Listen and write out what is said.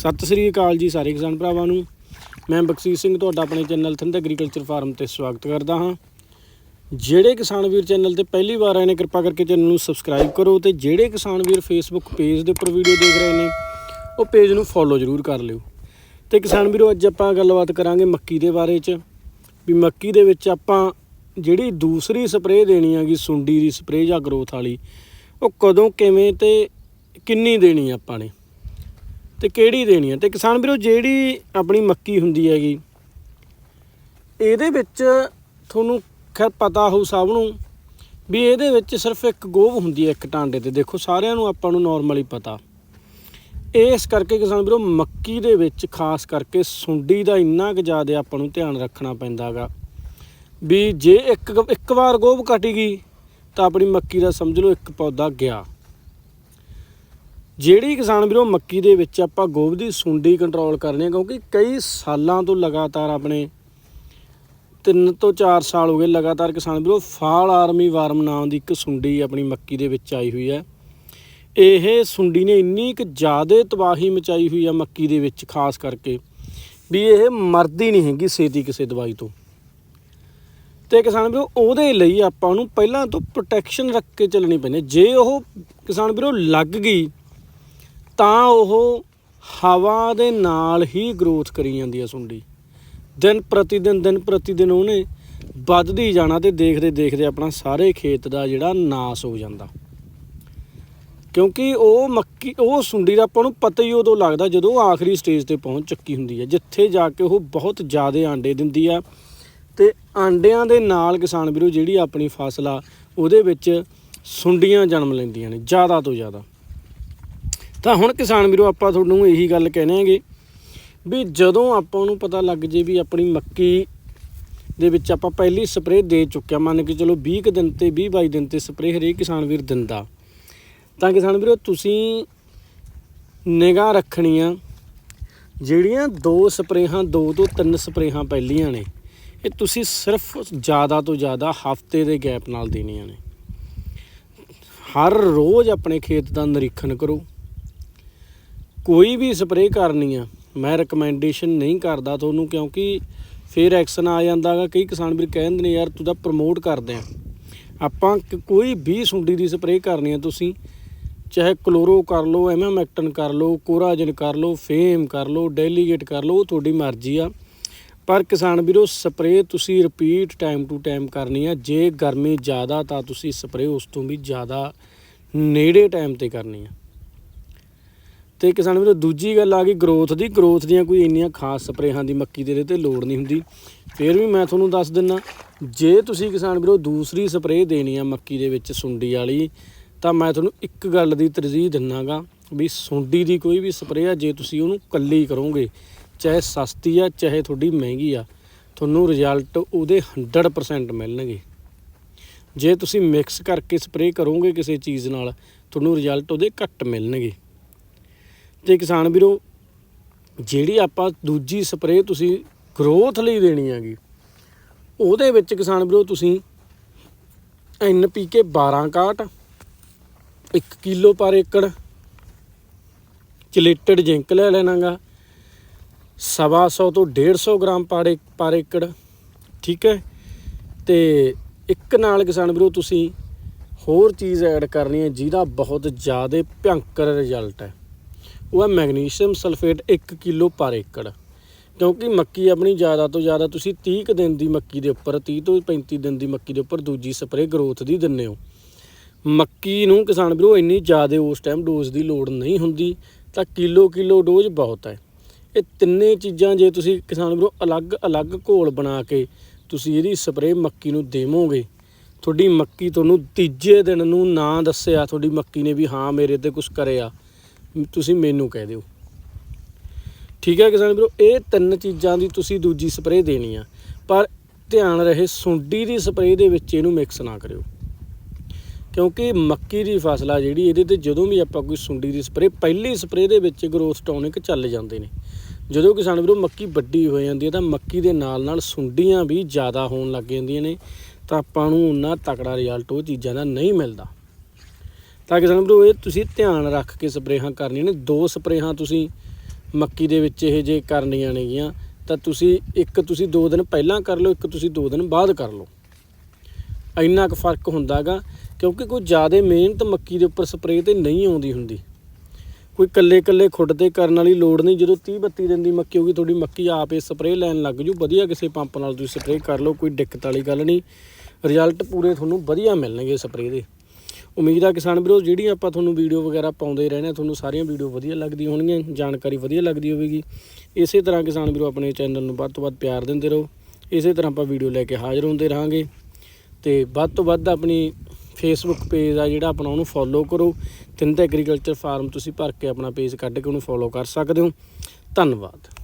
ਸਤਿ ਸ੍ਰੀ ਅਕਾਲ ਜੀ ਸਾਰੇ ਕਿਸਾਨ ਭਰਾਵਾਂ ਨੂੰ। ਮੈਂ ਬਖਸ਼ੀਸ਼ ਸਿੰਘ ਤੁਹਾਡਾ ਆਪਣੇ ਚੈਨਲ ਥਿੰਦ ਐਗਰੀਕਲਚਰ ਫਾਰਮ ਤੇ ਸਵਾਗਤ ਕਰਦਾ ਹਾਂ। ਜਿਹੜੇ ਕਿਸਾਨ ਵੀਰ ਚੈਨਲ ਤੇ ਪਹਿਲੀ ਵਾਰ ਆਏ ਨੇ, ਕਿਰਪਾ ਕਰਕੇ ਚੈਨਲ ਨੂੰ ਸਬਸਕ੍ਰਾਈਬ ਕਰੋ ਤੇ ਜਿਹੜੇ ਕਿਸਾਨ ਵੀਰ ਫੇਸਬੁੱਕ ਪੇਜ ਦੇ ਉੱਪਰ ਵੀਡੀਓ ਦੇਖ ਰਹੇ ਨੇ, ਉਹ ਪੇਜ ਨੂੰ ਫੋਲੋ ਜ਼ਰੂਰ ਕਰ ਲਿਓ। ਤੇ ਕਿਸਾਨ ਵੀਰੋ, ਅੱਜ ਆਪਾਂ ਗੱਲਬਾਤ ਕਰਾਂਗੇ ਮੱਕੀ ਦੇ ਬਾਰੇ 'ਚ। ਵੀ ਮੱਕੀ ਦੇ ਵਿੱਚ ਆਪਾਂ ਜਿਹੜੀ ਦੂਸਰੀ ਸਪਰੇਅ ਦੇਣੀ ਹੈਗੀ, ਸੁੰਡੀ ਦੀ ਸਪਰੇਅ ਜਾਂ ਗਰੋਥ ਵਾਲੀ, ਉਹ ਕਦੋਂ, ਕਿਵੇਂ ਤੇ ਕਿੰਨੀ ਦੇਣੀ ਆਪਾਂ ਨੇ? ਤੇ ਕਿਹੜੀ ਦੇਣੀ ਹੈ ਤੇ ਕਿਸਾਨ ਵੀਰੋ, ਜਿਹੜੀ ਆਪਣੀ ਮੱਕੀ ਹੁੰਦੀ ਹੈਗੀ, ਇਹਦੇ ਵਿੱਚ ਤੁਹਾਨੂੰ ਖੈਰ ਪਤਾ ਹੋਊ ਸਭ ਨੂੰ ਵੀ ਇਹਦੇ ਵਿੱਚ ਸਿਰਫ ਇੱਕ ਗੋਭ ਹੁੰਦੀ ਹੈ, ਇੱਕ ਟਾਂਡੇ ਤੇ। ਦੇਖੋ, ਸਾਰਿਆਂ ਨੂੰ ਆਪਾਂ ਨੂੰ ਨਾਰਮਲੀ ਪਤਾ। ਇਸ ਕਰਕੇ ਕਿਸਾਨ ਵੀਰੋ, ਮੱਕੀ ਦੇ ਵਿੱਚ ਖਾਸ ਕਰਕੇ ਸੁੰਡੀ ਦਾ ਇੰਨਾ ਕੁ ਜ਼ਿਆਦਾ ਆਪਾਂ ਨੂੰ ਧਿਆਨ ਰੱਖਣਾ ਪੈਂਦਾਗਾ ਵੀ ਜੇ ਇੱਕ ਇੱਕ ਵਾਰ ਗੋਭ ਕੱਟੀ ਗਈ, ਤਾਂ ਆਪਣੀ ਮੱਕੀ ਦਾ ਸਮਝ ਲਓ ਇੱਕ ਪੌਦਾ ਗਿਆ। ਜਿਹੜੀ ਕਿਸਾਨ ਵੀਰੋ ਮੱਕੀ ਦੇ ਵਿੱਚ ਆਪਾਂ ਗੋਭ ਦੀ ਸੁੰਡੀ ਕੰਟਰੋਲ ਕਰਨੀ ਹੈ, ਕਿਉਂਕਿ ਕਈ ਸਾਲਾਂ ਤੋਂ ਲਗਾਤਾਰ ਆਪਣੇ ਤਿੰਨ ਤੋਂ 4 ਸਾਲ ਹੋ ਗਏ ਲਗਾਤਾਰ ਕਿਸਾਨ ਵੀਰੋ ਫਾਲ ਆਰਮੀ ਵਾਰਮ ਨਾਮ ਦੀ ਇੱਕ ਸੁੰਡੀ ਆਪਣੀ ਮੱਕੀ ਦੇ ਵਿੱਚ ਆਈ ਹੋਈ ਹੈ। ਇਹ ਸੁੰਡੀ ਨੇ ਇੰਨੀ ਕੁ ਜ਼ਿਆਦਾ ਤਬਾਹੀ ਮਚਾਈ ਹੋਈ ਆ ਮੱਕੀ ਦੇ ਵਿੱਚ, ਖਾਸ ਕਰਕੇ ਵੀ ਇਹ ਮਰਦੀ ਨਹੀਂ ਹੈਗੀ ਛੇਤੀ ਕਿਸੇ ਦਵਾਈ ਤੋਂ। ਤੇ ਕਿਸਾਨ ਵੀਰੋ ਉਹਦੇ ਲਈ ਆਪਾਂ ਨੂੰ ਪਹਿਲਾਂ ਤੋਂ ਪ੍ਰੋਟੈਕਸ਼ਨ ਰੱਖ ਕੇ ਚੱਲਣੀ ਪੈਣੀ ਜੇ ਉਹ ਕਿਸਾਨ ਵੀਰੋ ਲੱਗ ਗਈ ਤਾਂ ਉਹ ਹਵਾ ਦੇ ਨਾਲ ਹੀ ਗਰੋਥ ਕਰੀ ਜਾਂਦੀ ਹੈ ਸੁੰਡੀ। ਦਿਨ ਪ੍ਰਤੀ ਦਿਨ ਦਿਨ ਪ੍ਰਤੀ ਦਿਨ ਉਹਨੇ ਵੱਧਦੀ ਜਾਣਾ ਤੇ ਦੇਖਦੇ ਦੇਖਦੇ ਆਪਣਾ ਸਾਰੇ ਖੇਤ ਦਾ ਜਿਹੜਾ ਨਾਸ ਹੋ ਜਾਂਦਾ। ਕਿਉਂਕਿ ਉਹ ਮੱਕੀ, ਉਹ ਸੁੰਡੀ ਦਾ ਆਪਾਂ ਨੂੰ ਪਤਾ ਹੀ ਉਦੋਂ ਲੱਗਦਾ ਜਦੋਂ ਉਹ ਆਖਰੀ ਸਟੇਜ ਤੇ ਪਹੁੰਚ ਚੁੱਕੀ ਹੁੰਦੀ ਹੈ ਜਿੱਥੇ ਜਾ ਕੇ ਉਹ ਬਹੁਤ ਜ਼ਿਆਦਾ ਆਂਡੇ ਦਿੰਦੀ ਆ। ਤੇ ਆਂਡਿਆਂ ਦੇ ਨਾਲ ਕਿਸਾਨ ਵੀਰੋ ਜਿਹੜੀ ਆਪਣੀ ਫਸਲ ਆ, ਉਹਦੇ ਵਿੱਚ ਸੁੰਡੀਆਂ ਜਨਮ ਲੈਂਦੀਆਂ ਨੇ, ਜ਼ਿਆਦਾ ਤੋਂ ਜ਼ਿਆਦਾ। ਤਾਂ ਹੁਣ ਕਿਸਾਨ ਵੀਰੋ, ਆਪਾਂ ਤੁਹਾਨੂੰ ਇਹੀ ਗੱਲ ਕਹਿੰਦੇ ਆਂਗੇ ਵੀ ਜਦੋਂ ਆਪਾਂ ਨੂੰ ਪਤਾ ਲੱਗ ਜੇ ਵੀ ਆਪਣੀ ਮੱਕੀ ਦੇ ਵਿੱਚ ਆਪਾਂ ਪਹਿਲੀ ਸਪਰੇਅ ਦੇ ਚੁੱਕਿਆ ਮੰਨ ਕੇ ਚਲੋ 20 ਕੁ ਦਿਨ ਤੇ 20 22 ਦਿਨ ਤੇ ਸਪਰੇਅ ਹਰੇਕ ਕਿਸਾਨ ਵੀਰ ਦਿੰਦਾ। ਤਾਂ ਕਿਸਾਨ ਵੀਰੋ, ਤੁਸੀਂ ਨਿਗਾਹ ਰੱਖਣੀ ਆ, ਜਿਹੜੀਆਂ ਦੋ ਸਪਰੇਹਾਂ, ਦੋ ਤੋਂ ਤਿੰਨ ਸਪਰੇਹਾਂ ਪਹਿਲੀਆਂ ਨੇ, ਇਹ ਤੁਸੀਂ ਸਿਰਫ ਜ਼ਿਆਦਾ ਤੋਂ ਜ਼ਿਆਦਾ ਹਫ਼ਤੇ ਦੇ ਗੈਪ ਨਾਲ ਦੇਣੀਆਂ ਨੇ। ਹਰ ਰੋਜ਼ ਆਪਣੇ ਖੇਤ ਦਾ ਨਿਰੀਖਣ ਕਰੋ। ਕੋਈ ਵੀ ਸਪਰੇਅ ਕਰਨੀ ਆ, ਮੈਂ ਰეკਮੈਂਡੇਸ਼ਨ ਨਹੀਂ ਕਰਦਾ ਤੁਹਾਨੂੰ ਕਿਉਂਕਿ ਫਿਰ ਐਕਸ਼ਨ ਆ ਜਾਂਦਾਗਾ ਕਈ ਕਿਸਾਨ ਵੀਰ ਕਹਿੰਦੇ ਨੇ, ਯਾਰ ਤੂੰ ਤਾਂ ਪ੍ਰਮੋਟ ਕਰਦੇ ਆ। ਆਪਾਂ ਕੋਈ ਵੀ ਸੁੰਡੀ ਦੀ ਸਪਰੇਅ ਕਰਨੀ ਆ ਤੁਸੀਂ, ਚਾਹੇ ਕਲੋਰੋ ਕਰ ਲਓ, ਐਮਾਮੈਕਟਨ ਕਰ ਲਓ, ਕੋਰਾਜਨ ਕਰ ਲਓ, ਫੇਮ ਕਰ ਲਓ ਡੈਲੀਗੇਟ ਕਰ ਲਓ, ਉਹ ਤੁਹਾਡੀ ਮਰਜ਼ੀ ਆ। ਪਰ ਕਿਸਾਨ ਵੀਰੋ, ਸਪਰੇਅ ਤੁਸੀਂ ਰਿਪੀਟ ਟਾਈਮ ਟੂ ਟਾਈਮ ਕਰਨੀ ਆ। ਜੇ ਗਰਮੀ ਜ਼ਿਆਦਾ ਤਾਂ ਤੁਸੀਂ ਸਪਰੇਅ ਉਸ ਤੋਂ ਵੀ ਜ਼ਿਆਦਾ ਨੇੜੇ ਟਾਈਮ ਤੇ ਕਰਨੀ ਆ। ਤੇ ਕਿਸਾਨ ਵੀਰੋ ਦੂਜੀ ਗੱਲ ਆ ਗਈ ਗਰੋਥ ਦੀ ਗਰੋਥ ਦੀਆਂ ਕੋਈ ਇੰਨੀਆਂ ਖਾਸ ਸਪਰੇਹਾਂ ਦੀ ਮੱਕੀ ਦੇ ਤੇ ਲੋੜ ਨਹੀਂ ਹੁੰਦੀ। ਫਿਰ ਵੀ ਮੈਂ ਤੁਹਾਨੂੰ ਦੱਸ ਦਿੰਨਾ, ਜੇ ਤੁਸੀਂ ਕਿਸਾਨ ਵੀਰੋ ਦੂਸਰੀ ਸਪਰੇਅ ਦੇਣੀ ਆ ਮੱਕੀ ਦੇ ਵਿੱਚ ਸੁੰਡੀ ਵਾਲੀ, ਤਾਂ ਮੈਂ ਤੁਹਾਨੂੰ ਇੱਕ ਗੱਲ ਦੀ ਤਰਜੀਹ ਦਿੰਨਾਗਾ ਵੀ ਸੁੰਡੀ ਦੀ ਕੋਈ ਵੀ ਸਪਰੇਅ ਆ, ਜੇ ਤੁਸੀਂ ਉਹਨੂੰ ਕੱਲੀ ਕਰੋਗੇ, ਚਾਹੇ ਸਸਤੀ ਆ, ਚਾਹੇ ਤੁਹਾਡੀ ਮਹਿੰਗੀ ਆ, ਤੁਹਾਨੂੰ ਰਿਜ਼ਲਟ ਉਹਦੇ 100% ਮਿਲਣਗੇ। ਜੇ ਤੁਸੀਂ ਮਿਕਸ ਕਰਕੇ ਸਪਰੇਅ ਕਰੋਗੇ ਕਿਸੇ ਚੀਜ਼ ਨਾਲ, ਤੁਹਾਨੂੰ ਰਿਜ਼ਲਟ ਉਹਦੇ ਘੱਟ ਮਿਲਣਗੇ। ਤੇ ਕਿਸਾਨ ਵੀਰੋ, ਜਿਹੜੀ ਆਪਾਂ ਦੂਜੀ ਸਪਰੇਅ ਤੁਸੀਂ ਗਰੋਥ ਲਈ ਦੇਣੀ ਹੈਗੀ, ਉਹਦੇ ਵਿੱਚ ਕਿਸਾਨ ਵੀਰੋ ਤੁਸੀਂ NPK 12 ਕਾਟ 1 ਕਿਲੋ ਪਰ ਏਕੜ, ਚਲੇਟਡ ਜ਼ਿੰਕ ਲੈ ਲੈਣਾਗਾ, ਸਵਾ ਸੌ ਤੋਂ 150 ਗ੍ਰਾਮ ਪਰ ਏ- ਪਰ ਏਕੜ, ਠੀਕ ਹੈ? ਤੇ ਇੱਕ ਨਾਲ ਕਿਸਾਨ ਵੀਰੋ ਤੁਸੀਂ ਹੋਰ ਚੀਜ਼ ਐਡ ਕਰਨੀ ਹੈ, ਜਿਹਦਾ ਬਹੁਤ ਜ਼ਿਆਦਾ ਭਿਅੰਕਰ ਰਿਜ਼ਲਟ ਹੈ। ਉਹ ਹੈ ਮੈਗਨੀਸ਼ੀਅਮ ਸਲਫੇਟ 1 ਕਿਲੋ ਪਰ ਏਕੜ। ਕਿਉਂਕਿ ਮੱਕੀ ਆਪਣੀ ਜ਼ਿਆਦਾ ਤੋਂ ਜ਼ਿਆਦਾ ਤੁਸੀਂ 30 ਕੁ ਦਿਨ ਦੀ ਮੱਕੀ ਦੇ ਉੱਪਰ 30 ਤੋਂ 35 ਦਿਨ ਦੀ ਮੱਕੀ ਦੇ ਉੱਪਰ ਦੂਜੀ ਸਪਰੇਅ ਗਰੋਥ ਦੀ ਦਿੰਦੇ ਹੋ। ਮੱਕੀ ਨੂੰ ਕਿਸਾਨ ਵੀਰੋ ਇੰਨੀ ਜ਼ਿਆਦਾ ਉਸ ਟਾਈਮ ਡੋਜ਼ ਦੀ ਲੋੜ ਨਹੀਂ ਹੁੰਦੀ, ਤਾਂ ਕਿਲੋ ਕਿਲੋ ਡੋਜ਼ ਬਹੁਤ ਹੈ। ਇਹ ਤਿੰਨੇ ਚੀਜ਼ਾਂ ਜੇ ਤੁਸੀਂ ਕਿਸਾਨ ਵੀਰੋ ਅਲੱਗ-ਅਲੱਗ ਘੋਲ ਬਣਾ ਕੇ ਤੁਸੀਂ ਇਹਦੀ ਸਪਰੇਅ ਮੱਕੀ ਨੂੰ ਦੇਵੋਗੇ, ਤੁਹਾਡੀ ਮੱਕੀ ਤੁਹਾਨੂੰ ਤੀਜੇ ਦਿਨ ਨੂੰ ਨਾ ਦੱਸਿਆ, ਤੁਹਾਡੀ ਮੱਕੀ ਨੇ ਵੀ ਹਾਂ ਮੇਰੇ ਤੇ ਕੁਝ ਕਰਿਆ। ਤੁਸੀਂ ਮੈਨੂੰ ਕਹਿ ਦਿਓ। ਠੀਕ ਹੈ ਕਿਸਾਨ ਵੀਰੋ, ਇਹ ਤਿੰਨ ਚੀਜ਼ਾਂ ਦੀ ਤੁਸੀਂ ਦੂਜੀ ਸਪਰੇਅ ਦੇਣੀ ਆ। ਪਰ ਧਿਆਨ ਰਹੇ ਸੁੰਡੀ ਦੀ ਸਪਰੇਅ ਦੇ ਵਿੱਚ ਇਹਨੂੰ ਮਿਕਸ ਨਾ ਕਰਿਓ। ਕਿਉਂਕਿ ਮੱਕੀ ਦੀ ਫਸਲ ਆ ਜਿਹੜੀ, ਇਹਦੇ ਤੇ ਜਦੋਂ ਵੀ ਆਪਾਂ ਕੋਈ ਸੁੰਡੀ ਦੀ ਸਪਰੇਅ, ਪਹਿਲੀ ਸਪਰੇਅ ਦੇ ਵਿੱਚ ਗਰੋਥ ਟੌਨਿਕ ਚੱਲ ਜਾਂਦੇ ਨੇ। ਜਦੋਂ ਕਿਸਾਨ ਵੀਰੋ ਮੱਕੀ ਵੱਡੀ ਹੋ ਜਾਂਦੀ ਹੈ ਤਾਂ ਮੱਕੀ ਦੇ ਨਾਲ ਨਾਲ ਸੁੰਡੀਆਂ ਵੀ ਜ਼ਿਆਦਾ ਹੋਣ ਲੱਗ ਜਾਂਦੀਆਂ ਨੇ, ਤਾਂ ਆਪਾਂ ਨੂੰ ਉਹਨਾਂ ਤਕੜਾ ਰਿਜ਼ਲਟ ਉਹ ਚੀਜ਼ਾਂ ਦਾ ਨਹੀਂ ਮਿਲਦਾ। ਤਾਂ ਕਿਸਾਨ ਵੀਰੋ ਇਹ ਤੁਸੀਂ ਧਿਆਨ ਰੱਖ ਕੇ ਸਪਰੇਹਾਂ ਕਰਨੀਆਂ ਨੇ। ਦੋ ਸਪਰੇਹਾਂ ਤੁਸੀਂ ਮੱਕੀ ਦੇ ਵਿੱਚ ਇਹ ਜੇ ਕਰਨੀਆਂ ਨੇਗੀਆਂ, ਤਾਂ ਤੁਸੀਂ ਇੱਕ ਤੁਸੀਂ 2 ਦਿਨ ਪਹਿਲਾਂ ਕਰ ਲਓ, ਇੱਕ ਤੁਸੀਂ 2 ਦਿਨ ਬਾਅਦ ਕਰ ਲਓ। ਇੰਨਾ ਕੁ ਫ਼ਰਕ ਹੁੰਦਾਗਾ ਕਿਉਂਕਿ ਕੋਈ ਜ਼ਿਆਦਾ ਮਿਹਨਤ ਮੱਕੀ ਦੇ ਉੱਪਰ ਸਪਰੇਅ ਤੇ ਨਹੀਂ ਆਉਂਦੀ ਹੁੰਦੀ। ਕੋਈ ਕੱਲੇ ਕੱਲੇ ਖੁੱਡ ਤੇ ਕਰਨ ਵਾਲੀ ਲੋੜ ਨਹੀਂ, ਜਦੋਂ 30 32 ਦਿਨ ਦੀ ਮੱਕੀ ਹੋਗੀ ਤੁਹਾਡੀ ਮੱਕੀ ਆਪੇ ਸਪਰੇਅ ਲੈਣ ਲੱਗ ਜੂ। ਵਧੀਆ ਕਿਸੇ ਪੰਪ ਨਾਲ ਤੁਸੀਂ ਸਪਰੇਅ ਕਰ ਲਓ, ਕੋਈ ਦਿੱਕਤ ਵਾਲੀ ਗੱਲ ਨਹੀਂ। ਰਿਜ਼ਲਟ ਪੂਰੇ ਤੁਹਾਨੂੰ ਵਧੀਆ ਮਿਲਣਗੇ ਸਪਰੇਅ ਦੇ। ਉਮੀਦ ਆ ਕਿਸਾਨ ਵੀਰੋ ਜਿਹੜੀ ਆਪਾਂ ਤੁਹਾਨੂੰ ਵੀਡੀਓ ਵਗੈਰਾ ਪਾਉਂਦੇ ਰਹਿੰਦੇ ਹਾਂ, ਤੁਹਾਨੂੰ ਸਾਰੀਆਂ ਵੀਡੀਓ ਵਧੀਆ ਲੱਗਦੀਆਂ ਹੋਣਗੀਆਂ ਜਾਣਕਾਰੀ ਵਧੀਆ ਲੱਗਦੀ ਹੋਵੇਗੀ। ਇਸੇ ਤਰ੍ਹਾਂ ਕਿਸਾਨ ਵੀਰੋ ਆਪਣੇ ਚੈਨਲ ਨੂੰ ਵੱਧ ਤੋਂ ਵੱਧ ਪਿਆਰ ਦਿੰਦੇ ਰਹੋ। ਇਸੇ ਤਰ੍ਹਾਂ ਆਪਾਂ ਵੀਡੀਓ ਲੈ ਕੇ ਹਾਜ਼ਰ ਹੁੰਦੇ ਰਹਾਂਗੇ। ਤੇ ਵੱਧ ਤੋਂ ਵੱਧ ਆਪਣੀ ਫੇਸਬੁੱਕ ਪੇਜ ਆ ਜਿਹੜਾ ਆਪਣਾ ਉਹਨੂੰ ਫੋਲੋ ਕਰੋ। ਤਿੰਨ ਐਗਰੀਕਲਚਰ ਫਾਰਮ ਤੁਸੀਂ ਭਰ ਕੇ ਆਪਣਾ ਪੇਜ ਕੱਢ ਕੇ ਉਹਨੂੰ ਫੋਲੋ ਕਰ ਸਕਦੇ ਹੋ। ਧੰਨਵਾਦ।